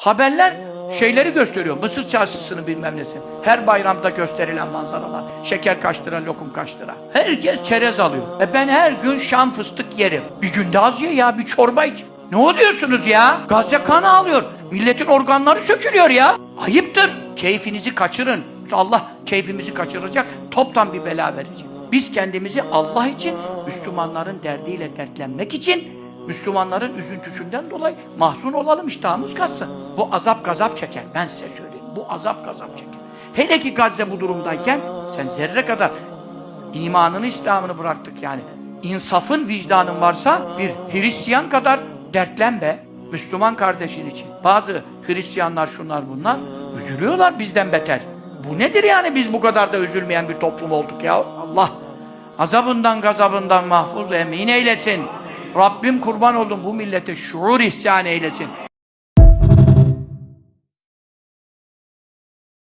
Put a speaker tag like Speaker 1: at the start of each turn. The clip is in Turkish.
Speaker 1: Haberler şeyleri gösteriyor. Mısır çarşısını bilmem nesi. Her bayramda gösterilen manzaralar. Şeker kaç lokum kaç. Herkes çerez alıyor. E ben her gün şam fıstık yerim. Bir günde az ye ya, bir çorba iç. Ne oluyorsunuz ya? Gazze kan ağlıyor. Milletin organları sökülüyor ya. Ayıptır. Keyfinizi kaçırın. Allah keyfimizi kaçıracak. Toptan bir bela verecek. Biz kendimizi Allah için, Müslümanların derdiyle dertlenmek için Müslümanların üzüntüsünden dolayı mahzun olalım iştahımız kaçsın. Bu azap gazap çeker. Ben size söyleyeyim. Bu azap gazap çeker. Hele ki Gazze bu durumdayken sen zerre kadar imanını, İslam'ını bıraktık yani. İnsafın, vicdanın varsa bir Hristiyan kadar dertlen be. Müslüman kardeşin için. Bazı Hristiyanlar şunlar bunlar üzülüyorlar bizden beter. Bu nedir yani biz bu kadar da üzülmeyen bir toplum olduk ya Allah. Azabından gazabından mahfuz emin eylesin. Rabbim kurban oldum bu millete şuur ihsan eylesin.